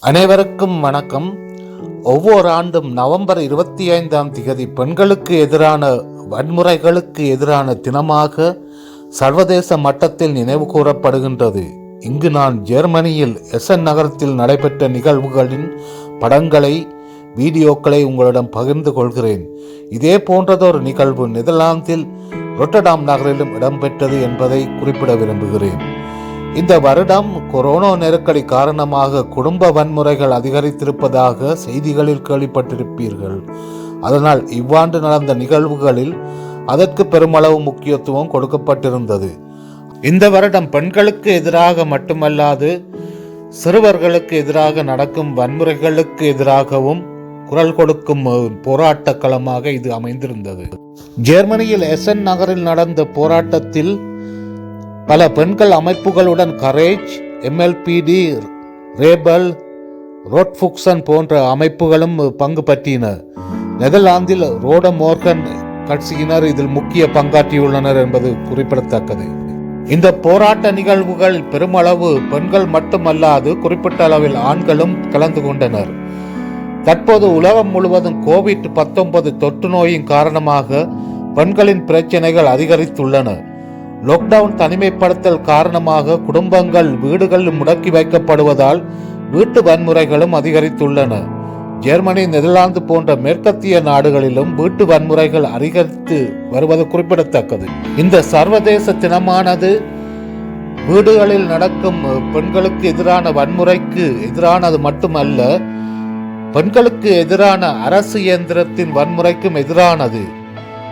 அனைவருக்கும் வணக்கம். ஒவ்வொரு ஆண்டும் நவம்பர் இருபத்தி ஐந்தாம் திகதி பெண்களுக்கு எதிரான வன்முறைகளுக்கு எதிரான தினமாக சர்வதேச மட்டத்தில் நினைவு கூறப்படுகின்றது. இங்கு நான் ஜெர்மனியில் எசன் நகரத்தில் நடைபெற்ற நிகழ்வுகளின் படங்களை வீடியோக்களை உங்களிடம் பகிர்ந்து கொள்கிறேன். இதே போன்றதொரு நிகழ்வு நெதர்லாந்தில் ரொட்டடாம் நகரிலும் இடம்பெற்றது என்பதை குறிப்பிட விரும்புகிறேன். இந்த வருடம் கொரோனா நெருக்கடி காரணமாக குடும்ப வன்முறைகள் அதிகரித்திருப்பதாக செய்திகளில் கேள்விப்பட்டிருப்பீர்கள். அதனால் இவ்வாண்டு நடந்த நிகழ்வுகளில் அதற்கு பெருமளவு முக்கியத்துவம் கொடுக்கப்பட்டிருந்தது. இந்த வருடம் பெண்களுக்கு எதிராக மட்டுமல்லாது சிறுவர்களுக்கு எதிராக நடக்கும் வன்முறைகளுக்கு எதிராகவும் குரல் கொடுக்கும் போராட்ட களமாக இது அமைந்திருந்தது. ஜெர்மனியில் எசன் நகரில் நடந்த போராட்டத்தில் பல பெண்கள் அமைப்புகளுடன் கரேஜ் எம்எல்பிடி ரேபல் ரோட்ஃபுக்சன் போன்ற அமைப்புகளும் பங்கு பற்றின. நெதர்லாந்தில் ரோட மோர்கன் கட்சியினர் இதில் முக்கிய பங்காற்றியுள்ளனர் என்பது குறிப்பிடத்தக்கது. இந்த போராட்ட நிகழ்வுகள் பெருமளவு பெண்கள் மட்டுமல்லாது குறிப்பிட்ட அளவில் ஆண்களும் கலந்து கொண்டனர். தற்போது உலகம் முழுவதும் கோவிட் பத்தொன்பது தொற்று நோயின் காரணமாக பெண்களின் பிரச்சனைகள் அதிகரித்துள்ளன. லாக்டவுன் தனிமைப்படுத்தல் காரணமாக குடும்பங்கள் வீடுகள் முடக்கி வைக்கப்படுவதால் வீட்டு வன்முறைகளும் அதிகரித்துள்ளன. ஜெர்மனி நெதர்லாந்து போன்ற மேற்கத்திய நாடுகளிலும் வீட்டு வன்முறைகள் அதிகரித்து வருவது குறிப்பிடத்தக்கது. இந்த சர்வதேச தினமானது வீடுகளில் நடக்கும் பெண்களுக்கு எதிரான வன்முறைக்கு எதிரானது மட்டுமல்ல பெண்களுக்கு எதிரான அரசு இயந்திரத்தின் வன்முறைக்கும் எதிரானது.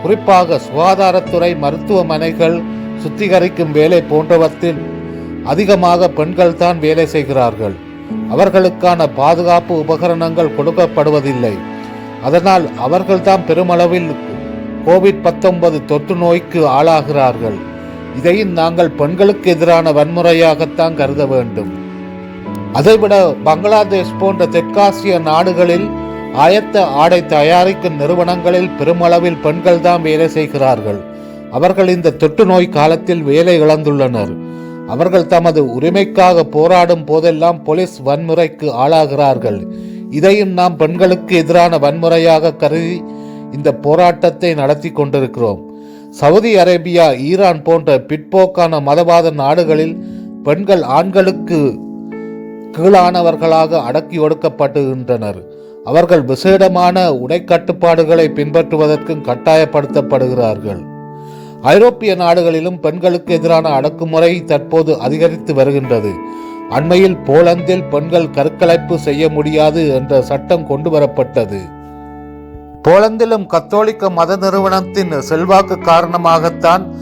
குறிப்பாக சுகாதாரத்துறை மருத்துவமனைகள் சுத்திகரிக்கும் வேலை போன்றவற்றில் அதிகமாக பெண்கள் தான் வேலை செய்கிறார்கள். அவர்களுக்கான பாதுகாப்பு உபகரணங்கள் கொடுக்கப்படுவதில்லை. அதனால் அவர்கள்தான் பெருமளவில் கோவிட் பத்தொன்பது தொற்று நோய்க்கு ஆளாகிறார்கள். இதையும் நாங்கள் பெண்களுக்கு எதிரான வன்முறையாகத்தான் கருத வேண்டும். அதைவிட பங்களாதேஷ் போன்ற தெற்காசிய நாடுகளில் ஆயத்த ஆடை தயாரிக்கும் நிறுவனங்களில் பெருமளவில் பெண்கள் தான் வேலை செய்கிறார்கள். அவர்கள் இந்த தொற்று நோய் காலத்தில் வேலை இழந்துள்ளனர். அவர்கள் தமது உரிமைக்காக போராடும் போதெல்லாம் போலீஸ் வன்முறைக்கு ஆளாகிறார்கள். இதையும் நாம் பெண்களுக்கு எதிரான வன்முறையாக கருதி இந்த போராட்டத்தை நடத்தி கொண்டிருக்கிறோம். சவுதி அரேபியா ஈரான் போன்ற பிற்போக்கான மதவாத நாடுகளில் பெண்கள் ஆண்களுக்கு கீழானவர்களாக அடக்கி ஒடுக்கப்படுகின்றனர் அவர்கள் விசேடமான உடை கட்டுப்பாடுகளை பின்பற்றுவதற்கும் கட்டாயப்படுத்தப்படுகிறார்கள். ஐரோப்பிய நாடுகளிலும் பெண்களுக்கு எதிரான அடக்குமுறை தற்போது அதிகரித்து வருகின்றது. அண்மையில் போலந்தில் பெண்கள் கருக்கலைப்பு செய்ய முடியாது என்ற சட்டம் கொண்டு வரப்பட்டது போலந்திலும் கத்தோலிக்க மத நிறுவனத்தின் செல்வாக்கு காரணமாகத்தான்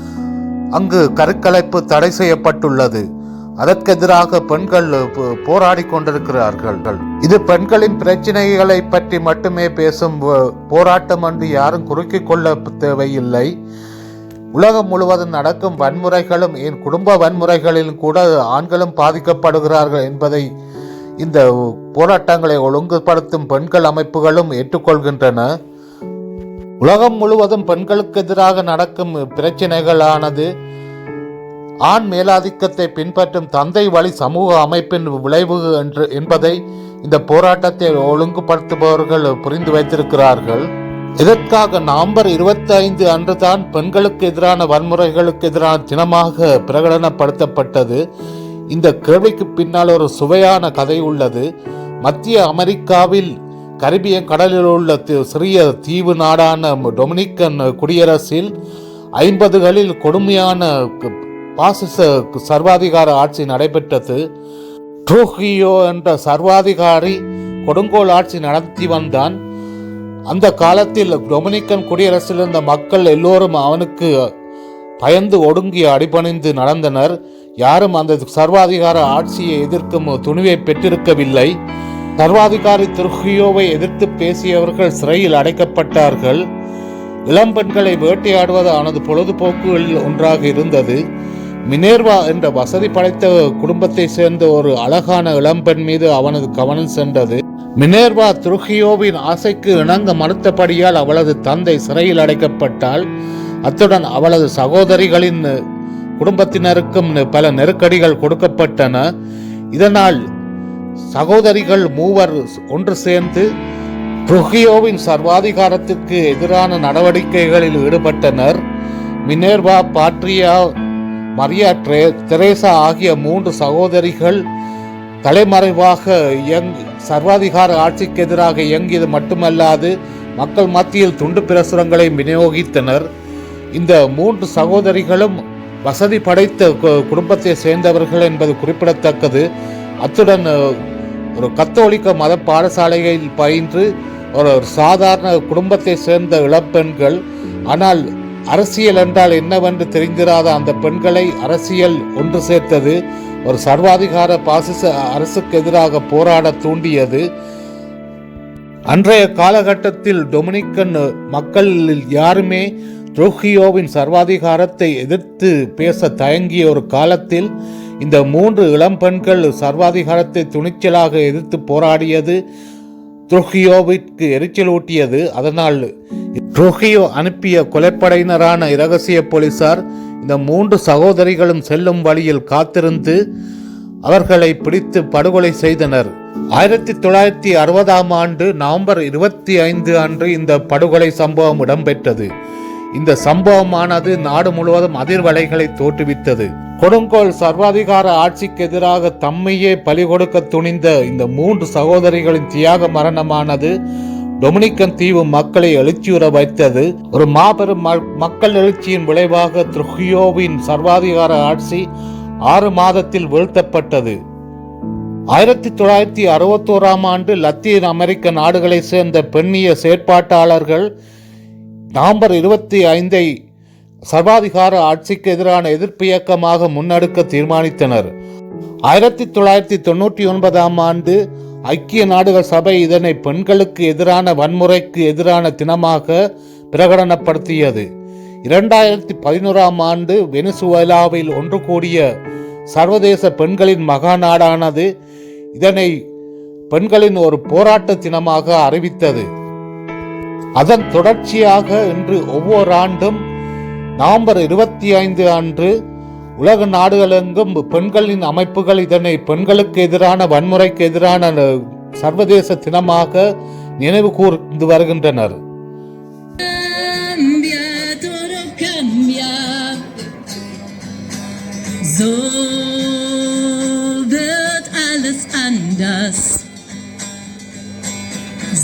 அங்கு கருக்கலைப்பு தடை செய்யப்பட்டுள்ளது. அதற்கெதிராக பெண்கள் போ- போராடி கொண்டிருக்கிறார்கள். இது பெண்களின் பிரச்சனைகளை பற்றி மட்டுமே பேசும் போ- போராட்டம் என்று யாரும் குறுக்கிக் கொள்ள தேவையில்லை. உலகம் முழுவதும் நடக்கும் வன்முறைகளும் என் குடும்ப வன்முறைகளிலும் கூட ஆண்களும் பாதிக்கப்படுகிறார்கள் என்பதை இந்த போராட்டங்களை ஒழுங்குபடுத்தும் பெண்கள் அமைப்புகளும் ஏற்றுக்கொள்கின்றன. உலகம் முழுவதும் பெண்களுக்கு எதிராக நடக்கும் பிரச்சினைகளானது ஆண் மேலாதிக்கத்தை பின்பற்றும் தந்தை வழி சமூக அமைப்பின் விளைவு என்று என்பதை இந்த போராட்டத்தை ஒழுங்குபடுத்துபவர்கள் புரிந்து வைத்திருக்கிறார்கள். இதற்காக நவம்பர் இருபத்தி ஐந்து அன்றுதான் பெண்களுக்கு எதிரான வன்முறைகளுக்கு எதிரான தினமாக பிரகடனப்படுத்தப்பட்டது. இந்த கேள்விக்கு பின்னால் ஒரு சுவையான கதை உள்ளது. மத்திய அமெரிக்காவில் கரிபியன் கடலில் உள்ள சிறிய தீவு நாடான டொமினிக்கன் குடியரசில் ஐம்பதுகளில் கொடுமையான பாசிச சர்வாதிகார ஆட்சி நடைபெற்றது. ட்ரூஹியோ என்ற சர்வாதிகாரி கொடுங்கோல் ஆட்சி நடத்தி வந்தான். அந்த காலத்தில் டொமினிக்கன் குடியரசில் இருந்த மக்கள் எல்லோரும் அவனுக்கு பயந்து ஒடுங்கி அடிபணிந்து நடந்தனர். யாரும் அந்த சர்வாதிகார ஆட்சியை எதிர்க்கும் துணிவை பெற்றிருக்கவில்லை. சர்வாதிகாரி துர்கியோவை எதிர்த்து பேசியவர்கள் சிறையில் அடைக்கப்பட்டார்கள். இளம்பெண்களை வேட்டையாடுவது அவனது பொழுதுபோக்குகளில் ஒன்றாக இருந்தது. மினேர்வா என்ற வசதி படைத்த குடும்பத்தை சேர்ந்த ஒரு அழகான இளம்பெண் மீது அவனது கவனம் சென்றது. மினேர்வா துருகியோவின் ஆசைக்கு இணங்க மறுத்தபடியால் அவளது தந்தை சிறையில் அடைக்கப்பட்டால் அத்துடன் அவளது சகோதரிகளின் குடும்பத்தினருக்கும் பல நெருக்கடிகள் கொடுக்கப்பட்டன. இதனால் சகோதரிகள் மூவர் ஒன்று சேர்ந்து ட்ருகியோவின் சர்வாதிகாரத்திற்கு எதிரான நடவடிக்கைகளில் ஈடுபட்டனர். மினேர்வா பாட்ரியா மரியா ட்ரே தெரேசா ஆகிய மூன்று சகோதரிகள் தலைமறைவாக இயங் சர்வாதிகார ஆட்சிக்கு எதிராக இயங்கியது மட்டுமல்லாது மக்கள் மத்தியில் துண்டு பிரசுரங்களை விநியோகித்தனர். இந்த மூன்று சகோதரிகளும் வசதி படைத்த கு- குடும்பத்தை சேர்ந்தவர்கள் என்பது குறிப்பிடத்தக்கது. அத்துடன் ஒரு கத்தோலிக்க மத பாடசாலையில் பயின்று ஒரு சாதாரண குடும்பத்தை சேர்ந்த இளப்பெண்கள். ஆனால் அரசியல் என்றால் என்னவென்று தெரிந்திராத அந்த பெண்களை அரசியல் ஒன்று சேர்த்தது. ஒரு சர்வாதிகார பாசிச அரசுக்கு எதிராக போராட தூண்டியது. அன்றைய காலகட்டத்தில் டொமினிக்கன் மக்களில் யாருமே ட்ரூகியோவின் சர்வாதிகாரத்தை எதிர்த்து பேச தயங்கிய ஒரு காலத்தில் இந்த மூன்று இளம்பெண்கள் சர்வாதிகாரத்தை துணிச்சலாக எதிர்த்து போராடியது ட்ரூகியோவிற்கு எரிச்சலூட்டியது. அதனால் ரோஹியோ அனுப்பிய கொலைப்படையினரான இரகசிய போலீசார் இந்த மூன்று சகோதரிகளும் செல்லும் வழியில் காத்திருந்து அவர்களை பிடித்து படுகொலை செய்தனர். ஆயிரத்தி தொள்ளாயிரத்தி அறுபதாம் ஆண்டு நவம்பர் இருபத்தி ஐந்து அன்று இந்த படுகொலை சம்பவம் இடம்பெற்றது. இந்த சம்பவமானது நாடு முழுவதும் அதிர்வலைகளை தோற்றுவித்தது. கொடுங்கோல் சர்வாதிகார ஆட்சிக்கு எதிராக தம்மையே பலி கொடுக்க துணிந்த இந்த மூன்று சகோதரிகளின் தியாக மரணமானது டொமினிக்கன் தீவு மக்களை எழுச்சியுற வைத்தது ஒரு மாபெரும் மக்கள் எழுச்சியின் விளைவாக த்ருஹியோவின் சர்வாதிகார ஆட்சி ஆறு மாதத்தில் வீழ்த்தப்பட்டது. ஆயிரத்தி தொள்ளாயிரத்தி அறுபத்தோராம் ஆண்டு லத்தீன் அமெரிக்க நாடுகளை சேர்ந்த பெண்ணிய செயற்பாட்டாளர்கள் நவம்பர் இருபத்தி ஐந்தை சர்வாதிகார ஆட்சிக்கு எதிரான எதிர்ப்பு இயக்கமாக முன்னெடுக்க தீர்மானித்தனர். ஆயிரத்தி தொள்ளாயிரத்தி தொண்ணூற்றி ஒன்பதாம் ஆண்டு ஐக்கிய நாடுகள் சபை இதனை பெண்களுக்கு எதிரான வன்முறைக்கு எதிரான தினமாக பிரகடனப்படுத்தியது. இரண்டாயிரத்தி பதினோராம் ஆண்டு வெனிசுவேலாவில் ஒன்று கூடிய சர்வதேச பெண்களின் மகா நாடானது இதனை பெண்களின் ஒரு போராட்ட தினமாக அறிவித்தது. அதன் தொடர்ச்சியாக இன்று ஒவ்வொரு ஆண்டும் நவம்பர் இருபத்தி ஐந்து அன்று உலக நாடுகளெங்கும் பெண்களின் அமைப்புகள் இதனை பெண்களுக்கு எதிரான வன்முறைக்கு எதிரான சர்வதேச தினமாக நினைவு கூர்ந்து வருகின்றனர்.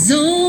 So